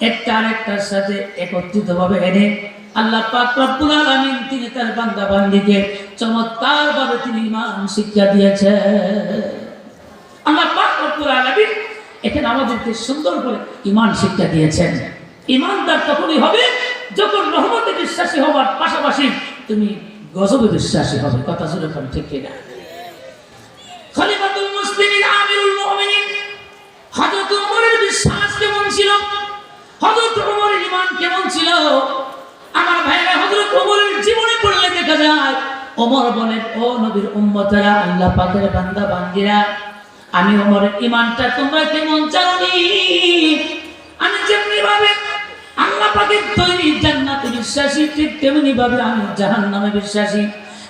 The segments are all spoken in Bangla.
একটা আরেকটার সাথে এনে আল্লাহ তিনি তার বান্দা বান্দিকে তিনি ইমান শিক্ষা দিয়েছেন। আল্লাহ এখানে আমাদেরকে সুন্দর করে ইমান শিক্ষা দিয়েছেন। ইমানদার তখনই হবে যখন রহমতে বিশ্বাসী হওয়ার পাশাপাশি তুমি গজবে বিশ্বাসী হবে। কথা শুনে ঠিক কিনা? খলিফাতুল আমিরুল হযরত ওমরের বিশ্বাস কেমন ছিল? হযরত ওমরের ঈমান কেমন ছিল? আমার ভাইরা হযরত ওমরের জীবনে পড়লে দেখা যায় ওমর বলেন, ও নবীর উম্মতেরা, আল্লাহ পাকের বান্দা, বান্দিরা, আমি ওমরের ইমানটা তোমরা কেমন জানি? আমি যেমনি ভাবে আল্লাহ পাকের তৈরি জান্নাতে বিশ্বাসী, ঠিক তেমনি ভাবে আমি জাহান্নামে বিশ্বাসী।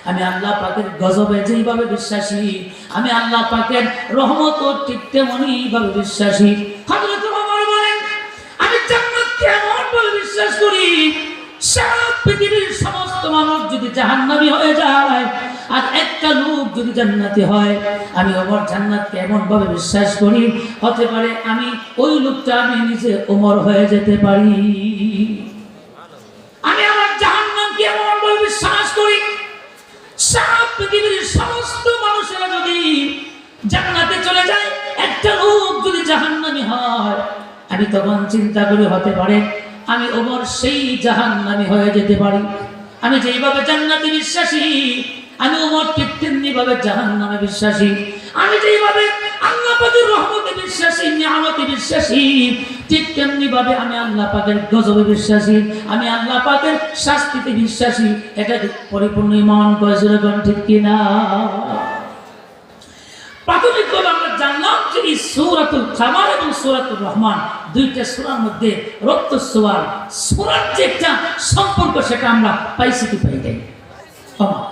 আমি আল্লাহ পাকের গজবে যেইভাবে বিশ্বাসী, আমি আল্লাহ পাকের রহমত ও ঠিক তেমনি ভাবে বিশ্বাসী। হযরত ওমর বলেন, আমি জান্নাতকে বিশ্বাস করি পৃথিবীর সমস্ত মানুষ যদি জাহান্নামী হয়ে যায় আর একটা লোক যদি জান্নাতি হয়, আমি ওমর জান্নাতকে এমন ভাবে বিশ্বাস করি, হতে পারে আমি ওই লোকটা আমি নিজে ওমর হয়ে যেতে পারি। আমি আমার জাহান্নামকে সারা পৃথিবীর সমস্ত মানুষেরা যদি জান্নাতে চলে যায়, একটা লোক যদি জাহান্নামি হয়, আমি তখন চিন্তা করে হতে পারে, আমি ওমর সেই জাহান্নামি হয়ে যেতে পারি। আমি যেইভাবে জান্নাতে বিশ্বাসী আমি ওমর ঠিক তেমনি ভাবে জাহান্নামে বিশ্বাসী। আমি যেইভাবে রহমতে বিশ্বাসী নিয়ামতে বিশ্বাসী ঠিক তেমনি ভাবে আমি গজবে বিশ্বাসী আমি শাস্তিতে বিশ্বাসী। এটা পরিপূর্ণ করেছিল ঠিক কিনা? প্রাথমিকভাবে আমরা জানলাম যে এই সৌরাতুল খাবার এবং রহমান দুইটা সূরার মধ্যে রক্ত সোয়ার সূরার যে একটা সম্পর্ক সেটা আমরা পাইছি কি পাই ও,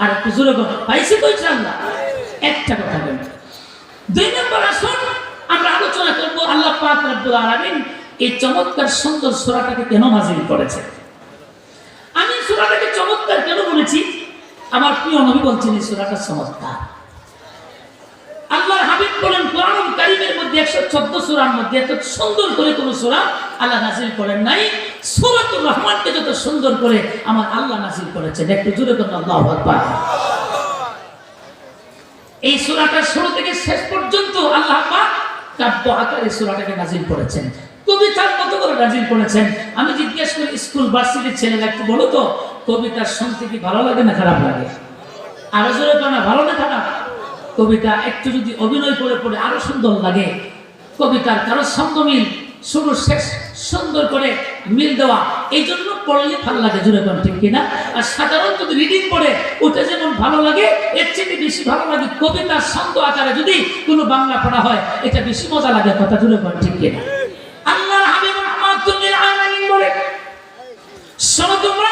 আর একটু কথা পাইছি তো ইনশাআল্লাহ একটা কথা বলেন দুই নম্বর আসুন, আমরা আলোচনা করব আল্লাহ পাক রব্বুল আলামিন এই চমৎকার সুন্দর সূরাটাকে কেন নাজিল করেছে আমি সূরাটাকে চমৎকার কেন বলেছি? আমার প্রিয় নবী বলছেন এই সূরাটা চমৎকার। আল্লাহর হাবিব বলেন, কোরআনুল কারীমের মধ্যে 114 সূরার মধ্যে এত সুন্দর করে আল্লাহ করেন নাই। রহমানকে যত সুন্দর করে আমার আল্লাহ নাযিল করেছেন। একটু আল্লাহু আকবার। এই সূরাটা শুরু থেকে শেষ পর্যন্ত আল্লাহ কাব্য আকারে সূরাটাকে নাযিল করেছেন। কবিতার মতো করে নাযিল করেছেন। আমি জিজ্ঞেস করি, স্কুল, ভার্সিটির ছেলেরা একটু বলো তো, কবিতা শুনতে কি ভালো লাগে না খারাপ লাগে? আরও জোরে কেন ভালো না খারাপ? কবিতা একটু যদি অভিনয় করে পড়ে আরও সুন্দর লাগে। কবিতার কারও ছন্দ মিল শুরু শেষ সুন্দর করে মিল দেওয়া, এই জন্য পড়লে ভালো লাগে জুড়ে কোন, ঠিক কিনা? আর সাধারণ যদি রিডিং পড়ে, ওটা যেমন ভালো লাগে, এর চেয়ে বেশি ভালো লাগে কবিতার ছন্দ আকারে যদি কোনো বাংলা পড়া হয়, এটা বেশি মজা লাগে কথা জুড়ে কোন, ঠিক কিনা? আল্লাহ হাবিব রহমাতুল্লিল আলামিন বলে, শোনো তোমরা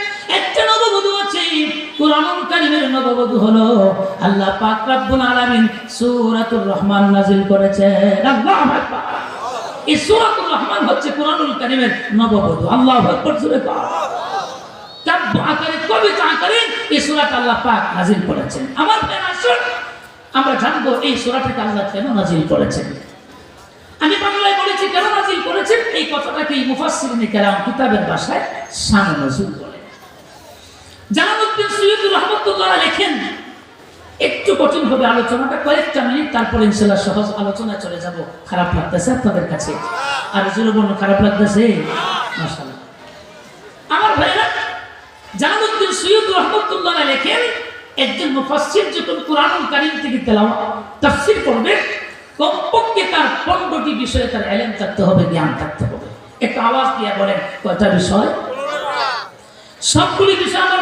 একটা নববধূ আছে, কোরআনুল কারীমের নববধূ হলো আল্লাহ পাক রব্বুল আলামিন সূরাতুর রহমান নাযিল করেছেন। আল্লাহু আকবার। এই সূরাতুর রহমান হচ্ছে কোরআনুল কারীমের নববধূ। আল্লাহু আকবার কর। কাব্য আকারে, কবিতা আকারে এই সূরাটা আল্লাহ পাক নাযিল করেছেন। আমার প্রিয় আসুন আমরা জানব এই সূরাটাকে আল্লাহ কেন নাযিল করেছেন? আমি বাংলায় বলেছি কেন নাজিল করেছেন? এই কথাটাকে মুফাসসিরিনে কেরাম কিতাবের ভাষায় শানে নজুল লেখেন, একটু কঠিন আলোচনাটা তারপর সহজ চলে খারাপ লাগতেছে আর থেকে কমপক্ষে তার পনেরোটি বিষয়ে তার এলেম থাকতে হবে, জ্ঞান থাকতে হবে। একটু আওয়াজ দিয়ে বলেন, কয়টা বিষয়? সবগুলি বিষয় আমার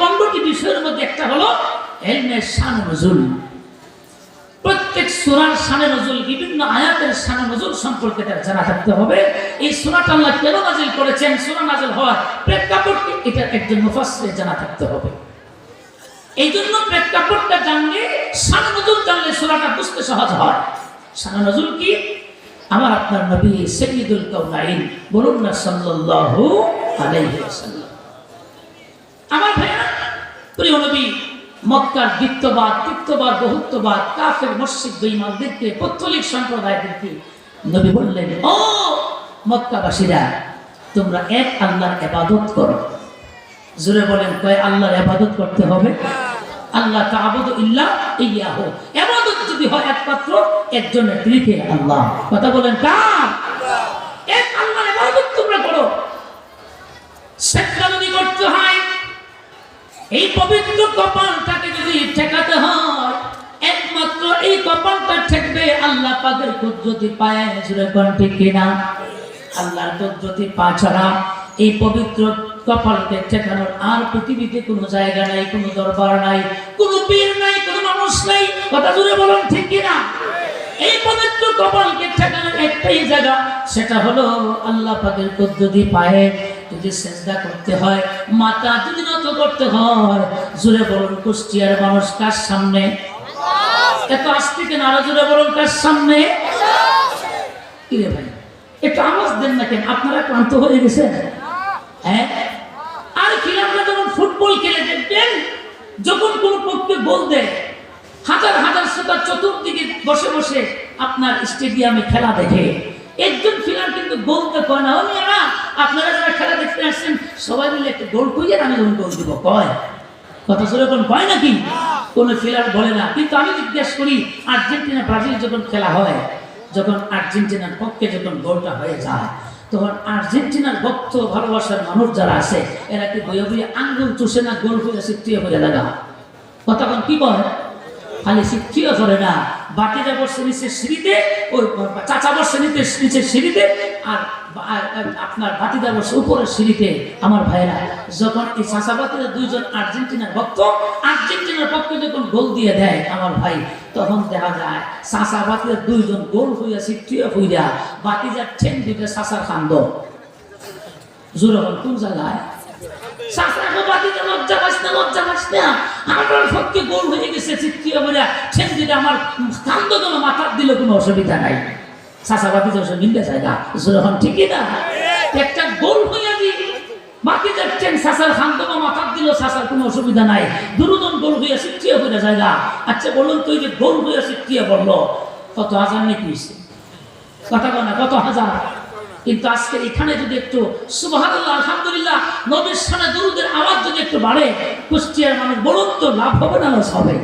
পনেরোটি বিষয়ের মধ্যে একটা হলো শান প্রত্যেক নজুল, বিভিন্ন আয়াতের নজুল সম্পর্কে জানা থাকতে হবে। এই কেন নাজিল করেছেন? নাজিল হওয়ার প্রেক্ষাপট কি? এটা একজন জানা থাকতে হবে। এই জন্য প্রেক্ষাপটটা জানলে নজুল জানলে বুঝতে সহজ হয়। সানে নজুল কি? আমার আপনার নবী সৈয়দুল কাউনাইন বলুন না সাল্লাল্লাহু আমার ভাইয়া প্রিয় নবী, মক্কার দ্বিত্ববাদ তৃত্ববাদ বহুত্ববাদ, কাফের মসজিদ বেঈমানদেরকে, পত্তলিক সম্প্রদায়দেরকে নবী বললেন, ও মক্কাবাসীরা, তোমরা এক আল্লাহর ইবাদত করো। জোরে বলেন, কয় আল্লাহর ইবাদত করতে হবে? আল্লাহ তাআবুদু ইল্লা ইয়াহু। ইবাদত যদি হয় একমাত্র একজনের দিকে আল্লাহ। কথা বলেন কার এক আল্লাহর ইবাদত তোমরা করো সেটা যদি করতে হয় এই পবিত্র কপালটাকে যদি ঠেকাতে হয়, একমাত্র এই কপালটা ঠেকবে আল্লাহ পাকের কুদরতি পায় জুড়ে কোন ঠিক কিনা? আল্লাহর কুদরতি পা ছাড়া এই পবিত্র কপালকে ঠেকানোর আর পৃথিবীতে কোনো জায়গা নাই, কোনো দরবার নাই, কোনো পীর নাই, কোনো মানুষ নাই। কথা জুড়ে বলুন ঠিক কিনা? এই পবিত্র কপালকে ঠেকানোর একটাই জায়গা, সেটা হলো আল্লাহ পাকের কুদরতি পায়ে। যদি চেষ্টা করতে হয় মাথা যদি নত করতে হয় জুড়ে বলুন, কুষ্টিয়ার মানুষ কার সামনে? এত আসতে কেন? আরও জুড়ে বলুন, কার সামনে? কিরে ভাই, একটু আওয়াজ দেন না কেন? আপনারা ক্লান্ত হয়ে গেছেন? হ্যাঁ? আর খেলাটা যখন ফুটবল খেলে দেখবেন, যখন কোন পক্ষে গোল দেয়, হাজার হাজার শ্রোতা চতুর্দিকে বসে বসে আপনার স্টেডিয়ামে খেলা দেখে। একজন ফিলার কিন্তু গোল কয় না? মেয়েরা, আপনারা যারা খেলা দেখতে আসছেন, সবাই মিলে একটা গোল করিয়ে আমি যখন গোল দিব, কয়? কথা শুনে কয় নাকি? কোনো ফিলার বলে না। কিন্তু আমি জিজ্ঞেস করি, আর্জেন্টিনা, ব্রাজিল যখন খেলা হয়, যখন আর্জেন্টিনার পক্ষে যখন গোলটা হয়ে যায়, তখন আর্জেন্টিনার ভক্ত, ভালোবাসার মানুষ যারা আছে, এরা কি বইয়ে বইয়ে আঙ্গুল চুষে না, গোল হয়ে সিটিয়ে হয়ে লাগা কথা কি কয়? খালি শিক্ষিও করে না? বাকিটা বসে নিচে সিঁড়িতে, ওই চাচা বসে নিতে নিচে সিঁড়িতে, আর আপনার বাতিদা বসে উপরের সিঁড়িতে, আমার ভাইরা। যখন এই চাচা বাতিদা দুইজন আর্জেন্টিনার ভক্ত, আর্জেন্টিনার পক্ষে যখন গোল দিয়ে দেয় আমার ভাই, তখন দেখা যায় চাচা দুইজন গোল হইয়া সিটিয়ে হইয়া বাতিদার ঠেন দুইটা চাচার কান্দ। জোরে কোন জায়গায়? লজ্জা পাস না, লজ্জা পাস না। আমার পক্ষে গোল হয়ে গেছে চিত্তীয় বলে ঠেন দিলে আমার কান্দ যেন মাথার দিলে কোনো অসুবিধা নাই। বাদিতে ওসব মিলতে জায়গা যখন ঠিকই না। একটা গোল হইয়া দি বাকি যাচ্ছেন শাসার খান্তমা মাথার দিল শাসার কোনো অসুবিধা নাই। দুরুদন গোল হইয়া চিত্তীয় হয়ে জায়গা আচ্ছা বলুন তুই যে গোল হইয়া চিত্তীয় বলল, কত হাজার নাকি কথা বলে কত হাজার? কিন্তু আজকে এখানে যদি একটু, সুবহানাল্লাহ, আলহামদুলিল্লাহ, নবীর সামনে দুরুদের আওয়াজ যদি একটু বাড়ে, কুষ্টিয়ার মানুষ বলুন তো, লাভ হবে না লস হবে?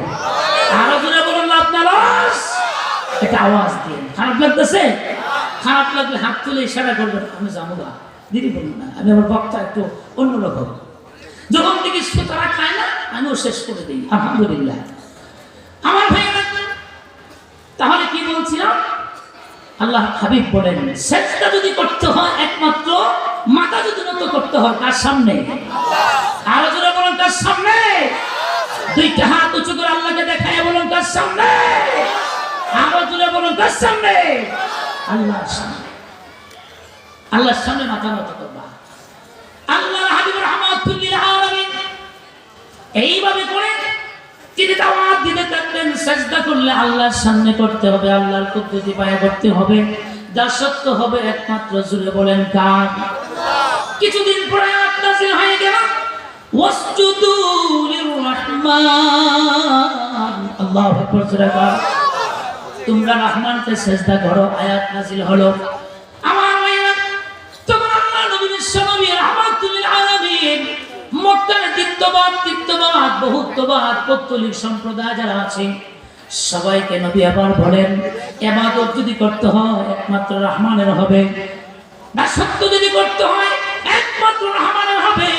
আরও জোরে বলুন, লাভ না লস? এটা আওয়াজ দিয়ে খারাপ লাগতেছে? খারাপ লাগলে হাত তুলে ইশারা করবেন, আমি যাব না। দিদি বলুন না। আমি আমার বক্তা একটু অন্যরকম। যখন থেকে শ্রোতারা খায় না, আমিও শেষ করে দিই। আলহামদুলিল্লাহ আমার ভাইয়েরা তাহলে কি বলছিলাম আল্লাহ হাবিব বলেন, সেজদা যদি করতে হয় একমাত্র, মাথা যদি নত করতে হয় কার সামনে? আরও জোরে বলেন তার সামনে? দুইটা হাত উঁচু করে আল্লাহকে দেখায় বলুন, কার সামনে? আরও জোরে বলুন, কার সামনে? আল্লাহর সামনে। আল্লাহর সামনে মাথা নত করবা। আল্লাহ হাবিব আলামিন এইভাবে করে তিনি দাওয়াত দিতে থাকলেন, সাজদা করলে আল্লাহর সামনে করতে হবে, আল্লাহর পদ্ধতি পায়ে করতে হবে। দাসত্ব হবে, একমাত্র জুড়ে বলেন কার? কিছুদিন পরে নাযিল হয়ে গেল। তোমরা রহমানকে সেজদা করো, আয়াত নাযিল হলো। বহুত্ববাদ পত্তলিক সম্প্রদায় যারা আছে, সবাইকে নবী আবার বলেন, এবাদত যদি করতে হয়, একমাত্র রহমানের হবে। দাসত্ব যদি করতে হয়, একমাত্র রহমানের হবে।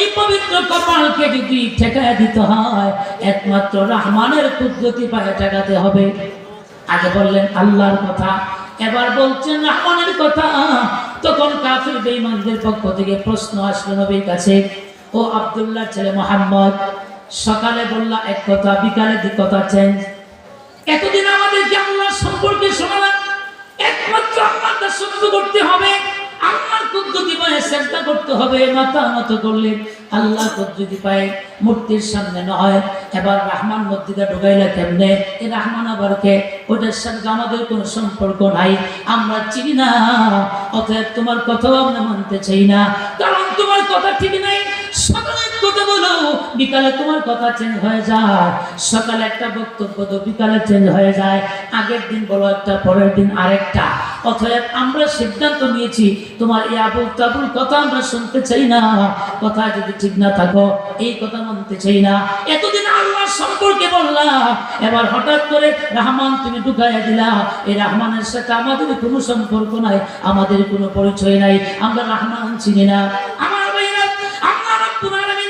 এই পবিত্র কপালকে যদি ঠেকায় দিতে হয়, একমাত্র রহমানের পদ্ধতি পায়ে ঠেকাতে হবে। আগে বললেন আল্লাহর কথা, এবার বলছেন রহমানের কথা। তখন কাফির বেঈমানদের পক্ষ থেকে প্রশ্ন আসলো নবীর কাছে ও আব্দুল্লাহ ছেলে মোহাম্মদ, সকালে বললা, এক কথা, বিকালে দুই কথা চেঞ্জ এতদিন সম্পর্কে শোনালাম, একমাত্র আল্লাহ দাসত্ব করতে হবে, আল্লাহর পদ্ধতি পায়ে চেষ্টা করতে হবে, মাথা নত করলে আল্লাহ পদ্ধতি পায়ে মূর্তির সামনে নয়। এবার রহমান মূর্তিটা ঢুকাইলে কেমনে? এই রহমান আবার কে? ওটার সাথে আমাদের কোনো সম্পর্ক নাই, আমরা চিনি না, অতএব তোমার কথাও আমরা মানতে চাই না। কারণ তোমার কথা ঠিক নাই সকালে কথা বলো তোমার কথা চেঞ্জ হয়ে যায়। একটা বক্তব্য চেঞ্জ হয়ে যায়। আগের দিন বলো একটা অতএব আমরা সিদ্ধান্ত নিয়েছি, তোমার কথা আমরা শুনতে চাই না। কথা যদি ঠিক না থাকো, এই কথা মানতে চাই না। এতদিন আল্লাহ সম্পর্কে বললাম এবার হঠাৎ করে রহমান তুমি ঢুকাইয়া দিলা। এই রহমানের সাথে আমাদের কোনো সম্পর্ক নাই, আমাদের কোনো পরিচয় নাই। আমরা রহমান চিনি না। আমার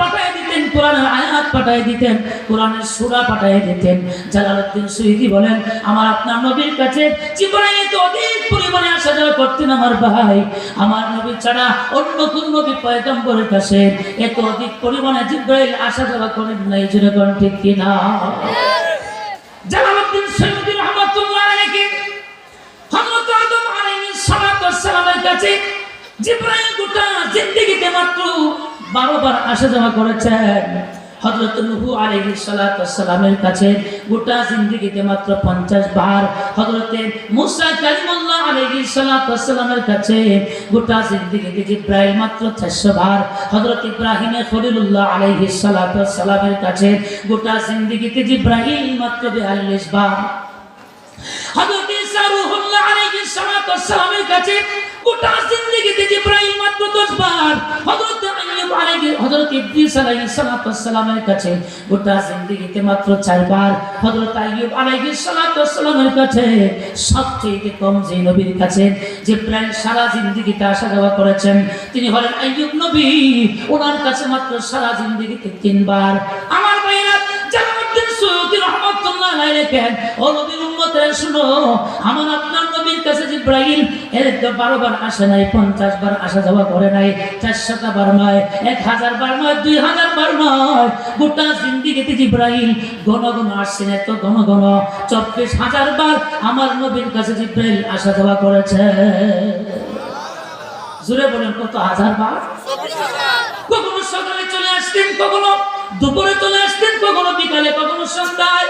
পাঠিয়ে দিতেন, কোরআনের আয়াত পাঠিয়ে দিতেন, কোরআনের সূরা পাঠিয়ে দিতেন। জালালউদ্দিন সৈয়দী বলেন, আমার আপনার নবীর কাছে জিবরাইল তো অধিক পরিমাণে আসা যাওয়া করতেন আমার ভাই। আমার নবী ছাড়া অন্য কোন নবী পয়গম্বরের কাছে এত অধিক পরিমাণে জিবরাইল আসা যাওয়া করেন নাই যেরকম ঠিক কিনা জালালউদ্দিন সৈয়দী রহমাতুল্লাহ আলাইহি হযরত আদম আলাইহিস সালামের কাছে জিব্রাইল গোটা জিন্দেগিতে মাত্র বারো বার আসা যাওয়া করেছেন। কাছে গোটা জিন্দেগিতে মাত্র 50 বার হযরতে মুসা কালিমুল্লাহ আলাইহিস সালাতু ওয়াস কাছে গোটা জিন্দেগিতে জিব্রাইল মাত্র 400 বার হযরত ইব্রাহিম খলিলুল্লাহ আলাইহিস সালাতু সালামের কাছে গোটা মাত্র 42 বার। সালামের কাছে গোটা জিন্দেগিতে জিব্রাইল মাত্র 10 বার হযরত আইয়ুব আলাইহি, হযরত ইদ্রিস আলাইহিস সালাতু সালামের কাছে গোটা জিন্দেগিতে মাত্র 4 বার হযরত আইয়ুব আলাইহিস সালাতু সালামের কাছে, সবচেয়ে কম যে নবীর কাছে জিব্রাইল সারা জিন্দেগিতে আসা যাওয়া করেছেন, তিনি হলেন আইয়ুব নবী। ওনার কাছে মাত্র সারা জিন্দেগিতে তিনবার। আমার ভাইরা সৈয়দী রহমাতুল্লাহ আলাইহি লেখেন ও নবীর উম্মতেরা শুনো আমার আপনার নবীর কাছে জিব্রাইল এর তো বারো বার আসে নাই পঞ্চাশ বার আসা যাওয়া করে নাই চারশোটা বার নয় এক হাজার বার নয় দুই হাজার বার নয় গোটা জিন্দিগিতে জিব্রাইল ঘন ঘন আসছেন এত ঘন ঘন চব্বিশ হাজার বার আমার নবীর কাছে জিব্রাইল আসা যাওয়া করেছে। জুড়ে বলেন কত হাজার বার? কখনো সকালে চলে আসতেন কখনো দুপুরে চলে আসতেন কখনো বিকালে কখনো সন্ধ্যায়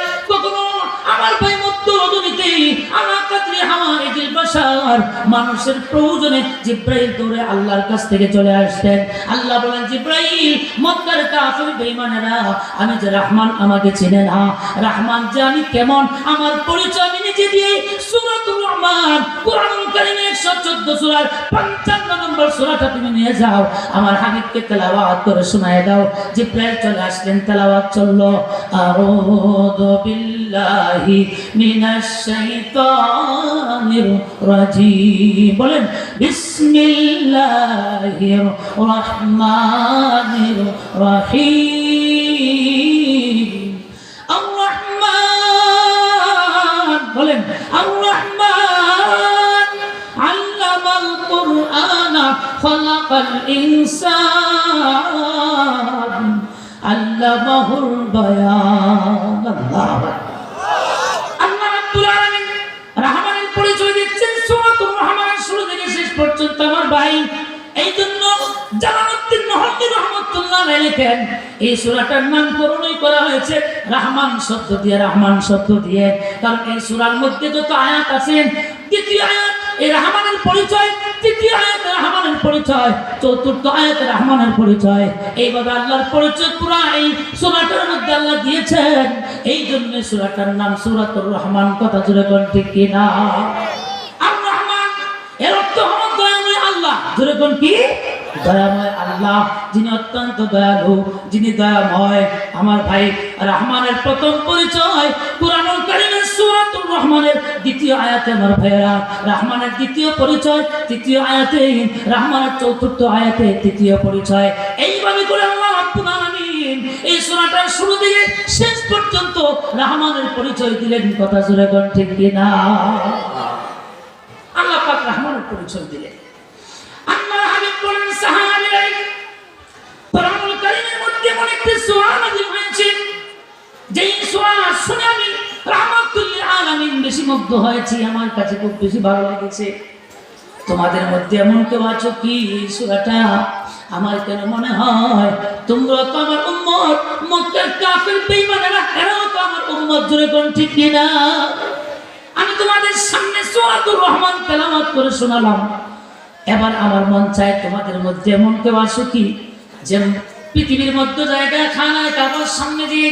এজিল মানুষের প্রয়োজনে জিব্রাইল দৌড়ে আল্লাহর কাছ থেকে চলে আসতেন। আল্লাহ বলেন, জিব্রাইল, মক্কার কাফির বেঈমানেরা, আমি যে রহমান আমাকে চিনে না। রহমান যে কেমন, আমার পরিচয় আমি নিজে দিয়ে সূরাতুর রহমান, কোরআনুল কারীমের 114 সূরার 55 নম্বর সূরাটা তুমি নিয়ে যাও। আমার হাবিবকে তেলাওয়াত করে শোনায় দাও। জিব্রাইল চলে আসলেন, তেলাওয়াত চলল। আউযু বিল্লাহি মিনাশ শাইতানির রাজিম বলেন, বিসমিল্লাহির রহমানির রহিম। আর রহমান বলেন আর রহমান আল্লামাল কুরআন খলাকাল ইনসান। আল্লামাহুল বায়ান। আল্লাহু আল্লাহ রাব্বুল আলামিন রহমানের পরিচয় দিচ্ছেন। আমার ভাই। এই জন্য এই রহমানের পরিচয় এইভাবে আল্লাহর পরিচয় পুরা এই সূরাটার মধ্যে আল্লাহ দিয়েছেন। এই জন্য সূরাটার নাম সূরাতুর রহমান, কথা জুড়ে কোন? রহমান, এর অর্থ কোন কি? দয়াময় আল্লাহ, যিনি অত্যন্ত দয়ালু, যিনি দয়াময়, আমার ভাই রহমানের প্রথম পরিচয়, কোরআনুল কারীমের সূরাতুর রহমানের দ্বিতীয় আয়াতে, আমার ভাইয়েরা, রহমানের দ্বিতীয় পরিচয়, তৃতীয় আয়াতে, রহমানের চতুর্থ আয়াতে তৃতীয় পরিচয়। এইভাবে করে আল্লাহ রাব্বুল এই সূরাটার শুরু থেকে শেষ পর্যন্ত রহমানের পরিচয় দিলেন। কথা জোরে ঠিক কিনা? আল্লাহ পাক রহমানের পরিচয় আমি তোমাদের মধ্যে এমন কেউ আছো কি আমার কেন মনে হয় তোমরা তো আমার উম্মত আমার উম্মত জুড়ে কোন ঠিক কিনা? আমি তোমাদের সামনে সূরাতুর রহমান তেলাওয়াত করে শোনালাম। এবার আমার মন চায় তোমাদের মধ্যে এমন কেউ আসো কি, যে পৃথিবীর মধ্য জায়গায় খানায় কাবার সামনে দিয়ে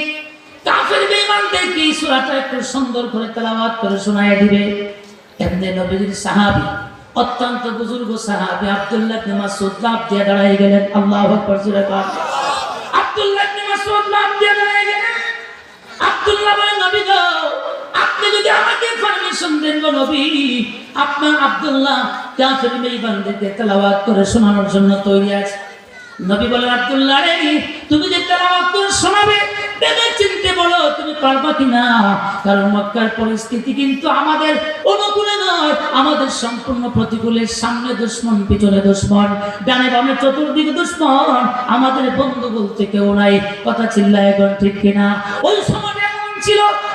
কাফের বেঈমানদেরকে এই সূরাটা একটু সুন্দর করে তেলাওয়াত করে শোনায় দিবে। এমনি নবীর সাহাবী, অত্যন্ত বুজুর্গ সাহাবী আব্দুল্লাহ ইবনে মাসউদ লাফ দিয়ে দাঁড়ায় গেলেন। আল্লাহ আব্দুল্লাহ ইবনে মাসউদ দিয়ে দাঁড়ায় গেলেন। আপনি যদি আমাকে পারমিশন দেন নবী, আপনার আব্দুল্লাহ তেলাওয়াত করে শোনানোর জন্য তৈরি আছে। নবী বলেন, আব্দুল্লাহ রে, তুমি যে করে শোনাবে, ভেবে চিনতে বলো, তুমি কিনা? কারণ মক্কার পরিস্থিতি কিন্তু আমাদের অনুকূলে নয়। আমাদের সম্পূর্ণ প্রতিকূলের সামনে দুশ্মন, পিছনে দুশ্মন, ডানে বামে চতুর্দিকে দুশ্মন। আমাদের বন্ধু বলতে কেউ নাই। কথা চিল্লায় এখন ঠিক কিনা? ওই সময়টা এমন ছিল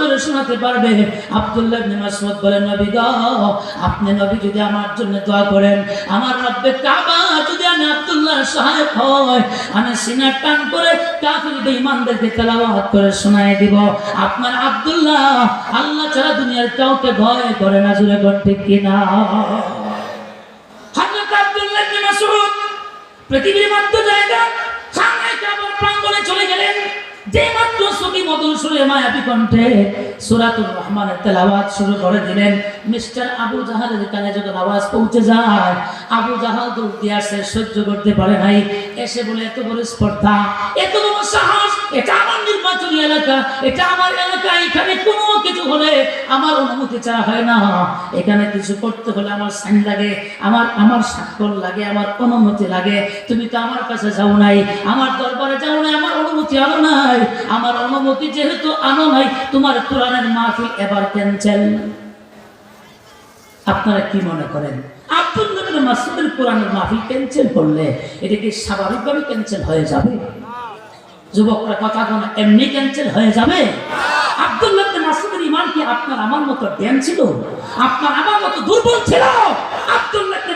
করে শোনাতে পারবে। আব্দুল্লাহ ইবনে মাসউদ বলেন, নবী গো, আপনি নবী যদি আমার জন্য দোয়া করেন, আমার রব্বে কাবা যদি আমি আব্দুল্লাহর সহায়ক হয় আমি টান করে করে শোনায় দিব। আপনার আব্দুল্লাহ আল্লাহ ছাড়া দুনিয়ার কাউকে ভয় করে না জুড়ে হযরত আব্দুল্লাহ ইবনে মাসউদ পৃথিবীর জায়গা কাবার প্রাঙ্গণে চলে গেলেন। যে মাত্র সখী মধুর সুরে মায়াবী কণ্ঠে সুরাতুর রহমানের তেলাওয়াত শুরু করে দিলেন। মিস্টার আবু জাহালের কানে যখন আওয়াজ পৌঁছে যায়। আবু জাহাল দৌড় দিয়ে আসে, সহ্য করতে পারে নাই। এসে বলে, এত বড় স্পর্ধা, এত বড় সাহস, এটা আমার নির্বাচনী এলাকা, এটা আমার এলাকা, এখানে কোনো কিছু হলে আমার অনুমতি চাওয়া হয় না। এখানে কিছু করতে হলে আমার সাইন লাগে, আমার আমার স্বাক্ষর লাগে, আমার অনুমতি লাগে। তুমি তো আমার কাছে যাও নাই, আমার দরবারে যাও নাই, আমার অনুমতি আনো নাই। আমার অনুমতি যেহেতু আনো নাই, তোমার কোরআনের মাহফিল এবার ক্যান্সেল। আপনারা কি মনে করেন? আব্দুল নবীর মাসুদের কোরআনের মাহফিল ক্যান্সেল করলে এটা কি স্বাভাবিকভাবে ক্যান্সেল হয়ে যাবে? যুবকরা কথা কোন এমনি ক্যান্সেল হয়ে যাবে? মাসউদের ঈমান কি আপনার আমার মতো ছিল? আপনার আমার মতো দুর্বল ছিল?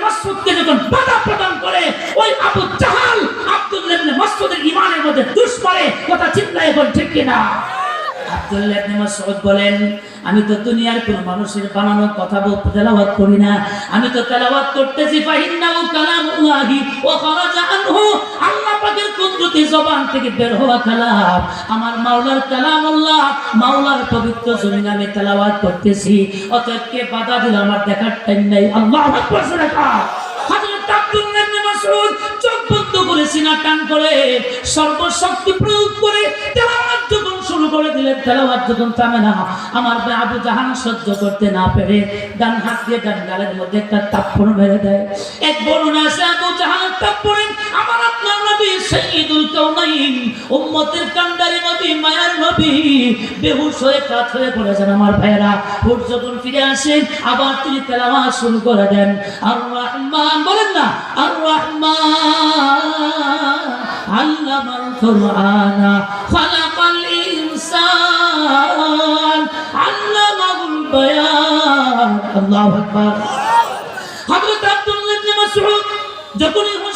মাসউদকে যখন বাধা প্রদান করে, ওই আবু জাহাল মাসউদের ঈমানের মধ্যে কথা এখন, ঠিক কিনা? বলেন, আমি তো দুনিয়ার কোন মানুষের বানানো কথা বলতে তেলাওয়াত করি না। আমি তো তেলাওয়াত করতেছি আল্লাহ জবান থেকে বের হওয়া কালাম। আমার মাওলার কালামুল্লাহ মাওলার পবিত্র জমিন আমি তেলাওয়াত করতেছি। অতএব কে বাধা দিল আমার দেখার টাইম নাই। আল্লাহু আমার আবু জাহান সহ্য করতে না পেরে ডান হাত দিয়ে ডান গালের মধ্যে একটা তাপ্পড় মেরে দেয়। এক বর্ণনা আছে আবু জাহান তাপ্পড়ে আমার আপনার নবী সাইয়্যিদুল কাউনাইন উম্মতের কান্ডারি নবী, মায়ার নবী, বেহুশ হয়ে কাত হয়ে পড়েছেন আমার ভাইয়েরা। হুট যখন ফিরে আসেন, আবার তিনি তেলাওয়াত শুরু করে দেন। আর রহমান, বলেন না, আর রহমান, আল্লামাল কুরআনা খালাকাল ইনসান, আল্লামাহুল বায়ান। আল্লাহু আকবার। হযরত আব্দুল্লাহ ইবনে মাসউদ যখনই হুঁশ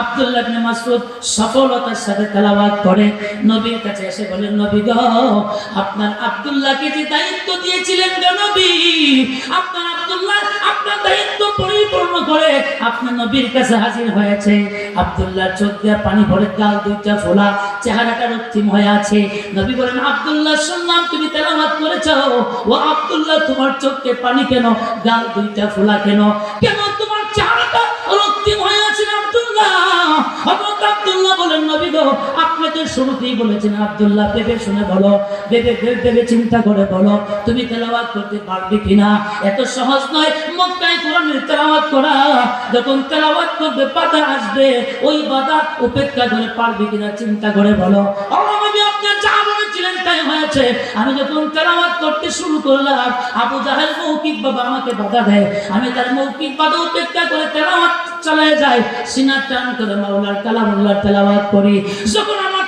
আব্দুল্লাহ আপনার যে দায়িত্ব দিয়েছিলেন আপনার আপনার দায়িত্ব পরিপূর্ণ করে আপনার নবীর কাছে হাজির হয়েছে। চোখ পানি ভরে গাল দুইটা ফোলা চেহারাটা রক্তিম হয়ে আছে। নবী বলেন আব্দুল্লাহ, শুনলাম তুমি তেলাওয়াত করেছ। ও আব্দুল্লাহ, তোমার চোখে পানি কেন? গাল দুইটা ফোলা কেন? কেন রক্তিম হয়ে আছে আব্দুল্লাহ। আব্দুল্লাহ বলেন নবী গো আপনি তো শুরুতেই বলেছেন, আব্দুল্লাহ শুনে বলো চিন্তা করে বলো, তুমি তেলাওয়াত করতে পারবে কিনা? এত সহজ নয় করা। যখন করবে আসবে, ওই বাধা উপেক্ষা করে পারবে কিনা চিন্তা করে বলো। আমি যখন তেলাওয়াত করতে শুরু করলাম, আবু জাহেল মৌখিক বাবা আমাকে বাধা দেয়। আমি তার বাধা উপেক্ষা করে তেলাওয়াত চালায় যাই, সিনা টান করে মাওলার তেলাওয়াত করি। যখন আমার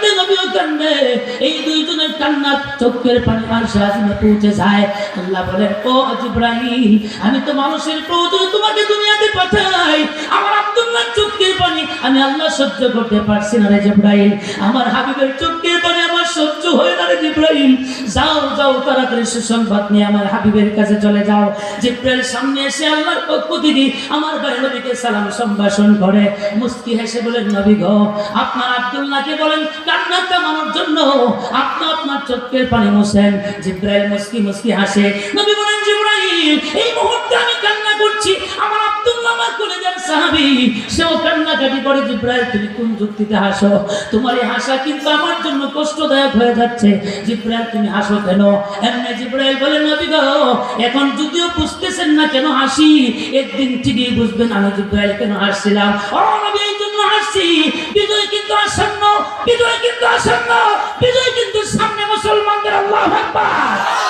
কান্দে নবীও কান্দে। এই দুইজনের চোখের পানি পৌঁছে যায়। আল্লাহ বলেন, ও জিব্রাহিম আমি তো মানুষের তোমাকে দুনিয়াতে পাঠাই। আমার চোখের পানি আমি আল্লাহ সহ্য করতে পারছি না রে জিব্রাহিম আমার হাবিবের চোখের পানি আমার সহ্য হয় না রে জিব্রাহিম যাও যাও, তাড়াতাড়ি সুসংবাদ নিয়ে আমার হাবিবের কাছে চলে যাও। সামনে এসে আল্লাহর পক্ষ আমার নবীকে সালাম, সম্ভাষণ করে। মুস্কি হেসে বলেন, নবী গো, আপনার আব্দুল্লাহকে বলেন কান্না জন্য আপনি আপনার চোখের পানি মোছেন। হাসে। এই আমি করছি। আমার আব্দুল্লাহ কলেজের সাহাবী, সেও কান্নাকাটি করে, জিব্রাইল, তুমি কোন যুক্তিতে হাসো? তোমার এই হাসা কিন্তু আমার জন্য কষ্টদায়ক হয়ে যাচ্ছে। জিব্রাইল, তুমি হাসো কেন? এমনি জিব্রাইল বলে, নবী এখন যদিও বুঝতেছেন না কেন হাসি, একদিন ঠিকই বুঝবেন আমি জিব্রাইল কেন হাসছিলাম। এই জন্য হাসছি। বিজয় কিন্তু আসন্ন, বিজয় কিন্তু আসন্ন, বিজয় কিন্তু সামনে মুসলমানদের আল্লাহ আকবার।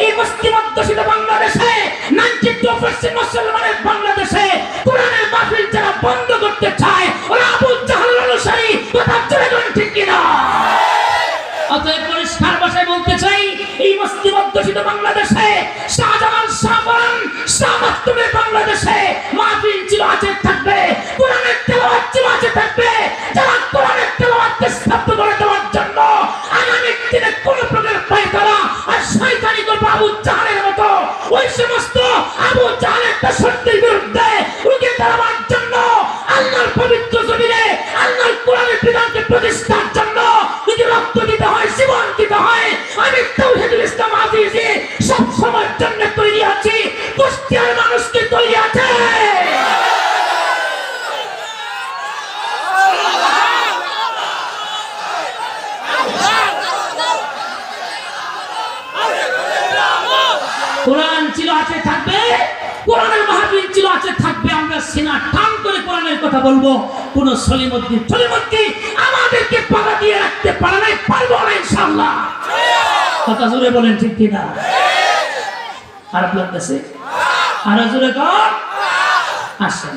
এই মুসলিম অধ্যুষিত বাংলাদেশে নাইনটি মুসলমানের বাংলাদেশে কোরআনের মাহফিল যারা বন্ধ করতে চায় ছিল আছে থাকবে, কোরআনের মাহফিল ছিল আছে থাকবে, আমরা সিনা টান করে কোরআনের কথা বলব। কোন সলিমুদ্দিন সলিমুদ্দিন আমাদেরকে বাধা দিয়ে রাখতে পারে নাই, পারব না ইনশাআল্লাহ। কথা জোরে বলেন ঠিক কিনা? খারাপ লাগতেছে আরও জোরে কর আসেন।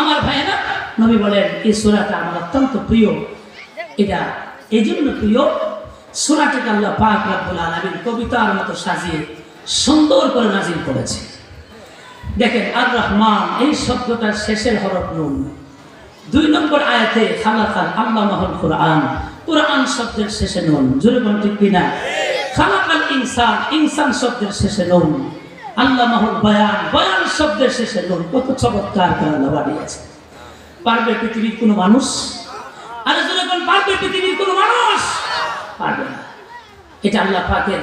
আমার ভাইয়েরা, নবী বলেন, এই সুরাটা আমার অত্যন্ত প্রিয়। এটা এই জন্য প্রিয়, সুরাটাকে আল্লাহ পাক রাব্বুল আলামিন কবিতার মতো সাজিয়ে সুন্দর করে নাজিল করেছে। দেখেন আর রহমান এই শব্দটার শেষের হরফ নুন। দুই নম্বর আয়াতে, খালাকাল আল্লাহ মহল কোরআন। কোরআন শব্দের শেষে নুন। জোরে বল ঠিক কিনা? খালাকাল ইনসান ইনসান শব্দের শেষে নুন। আল্লাহ মহল বয়ান বয়ান শব্দের শেষে নুন। কত চমৎকার আল্লাহ বাড়িয়েছে পারবে পৃথিবীর কোনো মানুষ? আরে জোরে বল পারবে পৃথিবীর কোনো মানুষ? পারবে না। এটা আল্লাহ পাকের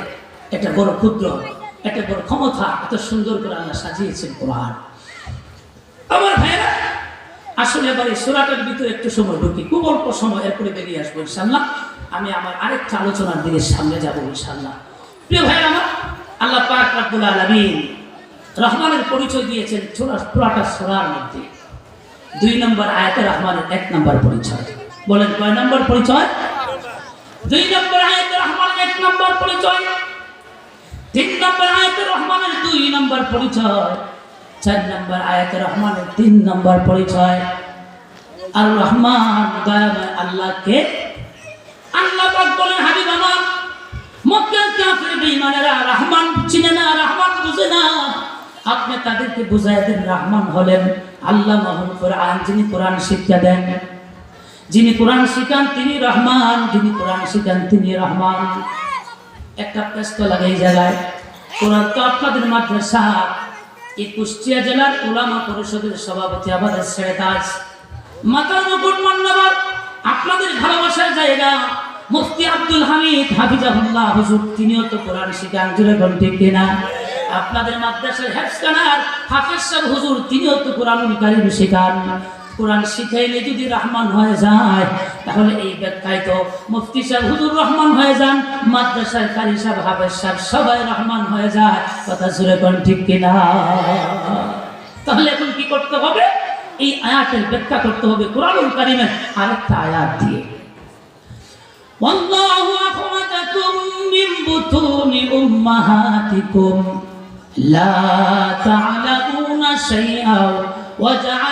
একটা বড় ক্ষুদ্র একটা বড় ক্ষমতা এত সুন্দর করে আল্লাহ সাজিয়েছেন কোরআন। আমার ভাইরা আসলে এবার এই সুরাটার ভিতরে একটু সময় ঢুকি, খুব অল্প সময়, এরপরে বেরিয়ে আসব ইনশাল্লাহ আমি আমার আরেকটা আলোচনার দিকে সামনে যাব ইনশাল্লাহ প্রিয় ভাইরা আমার, আল্লাহ পাক রাব্বুল আলামিন রহমানের পরিচয় দিয়েছেন পুরাটা সোরার মধ্যে। দুই নম্বর আয়াতে রহমানের এক নম্বর পরিচয়। বলেন, কয় নম্বর পরিচয়? দুই নম্বর আয়াতে রহমানের এক নম্বর পরিচয়। তিন নম্বর আয়াতে রহমানের দুই নম্বর পরিচয়, চার নম্বর আয়াতে রহমানের তিন নম্বর পরিচয়। আর রহমান দয়াময় আল্লাহকে আল্লাহ বলেন, হাবিব আমার রহমান রহমান আপনি রহমান আল্লাহ শিক্ষা দেন। যিনি শিখান, তিনি রহমান, যিনি শিখান, তিনি রহমান। একটা ব্যস্ত লাগে এই জায়গায় কোরআন তো আপনাদের মাদ্রাসা এই কুষ্টিয়া জেলার উলামা পরিষদের সভাপতি আমাদের দাস মাতার মুকুট মান্যবর আপনাদের ভালোবাসার জায়গা, মুফতি আব্দুল হামিদ হাফিজাহুল্লাহ হুজুর, তিনিও তো কোরআন শিখান জুড়ে ঘন্টি কিনা। আপনাদের মাদ্রাসার হেফসখানার হাফেজ সাহেব হুজুর, তিনিও তো কোরআনুল কারিম শিখান কোরআন শিখাইলে যদি রহমান হয়ে যায় তাহলে এই ব্যাখ্যায় তো মুফতি সাহেব হুজুর রহমান হয়ে যান মাদ্রাসার কারি সাহেব হাফেজ সাহেব সবাই রহমান হয়ে যায় কথা জুড়ে কোন ঠিক কিনা তাহলে এখন কি করতে হবে এই আয়াতের ব্যাখ্যা করতে হবে কোরআনুল কারিমের আরেকটা আয়াত দিয়ে والله أخرجكم من بطون أمهاتكم لا تعلمون شيئا وجعل لكم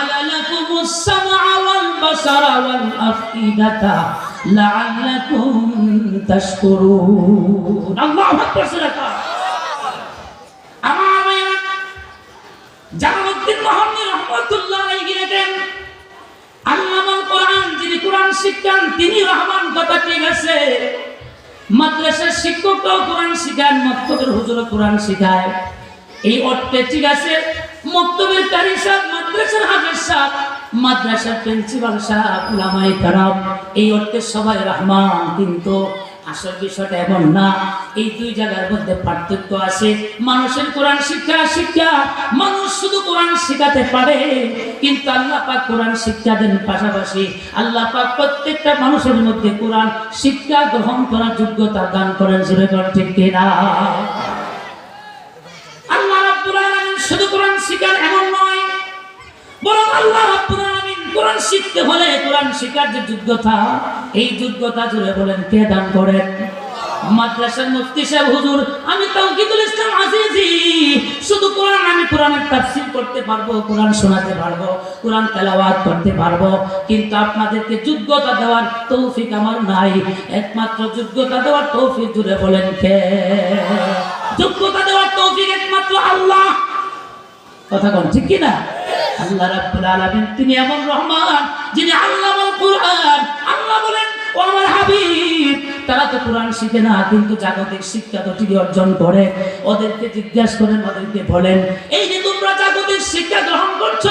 السمع والبصر والأفئدة لعلكم تشكرون الله أكبر سلطة আমার মেয়েরা জালালউদ্দিন মোহাম্মদ রহমতুল্লাহ আলাইহি লেখেন আল্লামাল কোরআন যিনি কোরআন শিক্ষান তিনি রহমান কথা ঠিক আছে মাদ্রাসার শিক্ষকরাও কোরআন শিখান মক্তবের হুজুর কোরআন শিখায় এই অর্থে ঠিক আছে মক্তবের কারি সাহেব মাদ্রাসার হাফেজ সাহেব মাদ্রাসার প্রিন্সিপাল সাহেব, উলামায়ে কারাম, এই অর্থে সবাই রহমান, কিন্তু আসল বিষয়টা এমন না। এই দুই জায়গার মধ্যে পার্থক্য আছে। মানুষের কোরআন শিক্ষা শিক্ষা। মানুষ শুধু কোরআন শিখাতে পারে, কিন্তু আল্লাহ পাক কোরআন শিক্ষা দেন পাশাপাশি আল্লাহ পাক প্রত্যেকটা মানুষের মধ্যে কোরআন শিক্ষা গ্রহণ করার যোগ্যতা দান করেন জুড়ে করেন ঠিক কিনা? আল্লাহ শুধু কোরআন শিখান এমন নয়, বরং আল্লাহ কোরআন শিখতে হলে কোরআন শিখার যে যোগ্যতা, এই যোগ্যতা জুড়ে বলেন, কে দান করেন মাদ্রাসার মুফতি সাহেব, হুজুর, আমি তাওকিদুল ইসলাম আজিজি। শুধু কোরআন, আমি কোরআনের করতে পারব, কোরআন শোনাতে পারব, কোরআন তেলাওয়াত করতে পারব, কিন্তু আপনাদেরকে যোগ্যতা দেওয়ার তৌফিক আমার নাই। একমাত্র যোগ্যতা দেওয়ার তৌফিক জুড়ে বলেন, কে? যোগ্যতা দেওয়ার তৌফিক একমাত্র আল্লাহ। কথা কন, ঠিক কি না আল্লাহ রাব্বুল আলামিন, তিনি এমন রহমান, যিনি আল্লামুল কুরআন, আল্লাহ বলেন ও আমার হাবিব। তারা তো কোরআন শিখে না, কিন্তু জাগতিক শিক্ষা তো ঠিকই অর্জন করে। ওদেরকে জিজ্ঞাসা করেন, ওদেরকে বলেন, এই যে তোমরা জাগতিক শিক্ষা গ্রহণ করছ,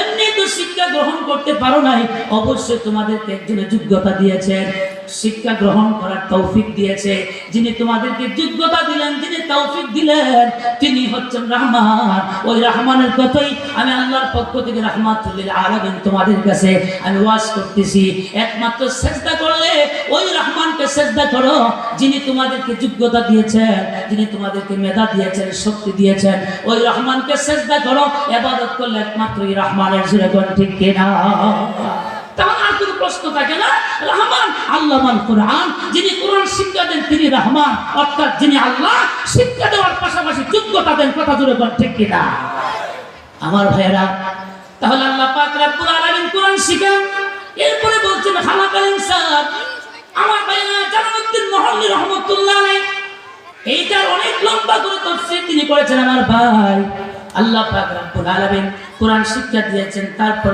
এমনি তো শিক্ষা গ্রহণ করতে পারো নাই। অবশ্যই তোমাদেরকে একজনের যোগ্যতা দিয়েছেন শিক্ষা গ্রহণ করার তৌফিক দিয়েছে। যিনি তোমাদেরকে যোগ্যতা দিলেন, যিনি তৌফিক দিলেন, তিনি হচ্ছেন রহমান। ওই রহমানের কথাই আমি আল্লাহর পক্ষ থেকে রহমাতুল্লিল আলামিন তোমাদের কাছে আমি ওয়াজ করতেছি। একমাত্র চেষ্টা করলে ওই রহমানকে চেষ্টা করো, যিনি তোমাদেরকে যোগ্যতা দিয়েছেন, যিনি তোমাদেরকে মেধা দিয়েছেন, শক্তি দিয়েছেন, ওই রহমানকে চেষ্টা করো, এবাদত করলে একমাত্র এই রহমানের জুড়ে কোন ঠিক কিনা? যিনি শিক্ষা দেন তিনি রহমান, অর্থাৎ যিনি আল্লাহ, শিক্ষা পাশাপাশি যোগ্যতা দেন কথা জুড়ে আমার ভাইয়েরা, তাহলে আল্লাহ কোরআন শিখান। এরপরে বলছেন আমার ভাইয়েরা জানান উদ্দিন রহমতুল্লাহ এইটার অনেক লম্বা করে তফসির তিনি করেছেন আমার ভাই। আল্লাহ পাক রব্বুল আলামিন কোরআন শিক্ষা দিয়েছেন, তারপর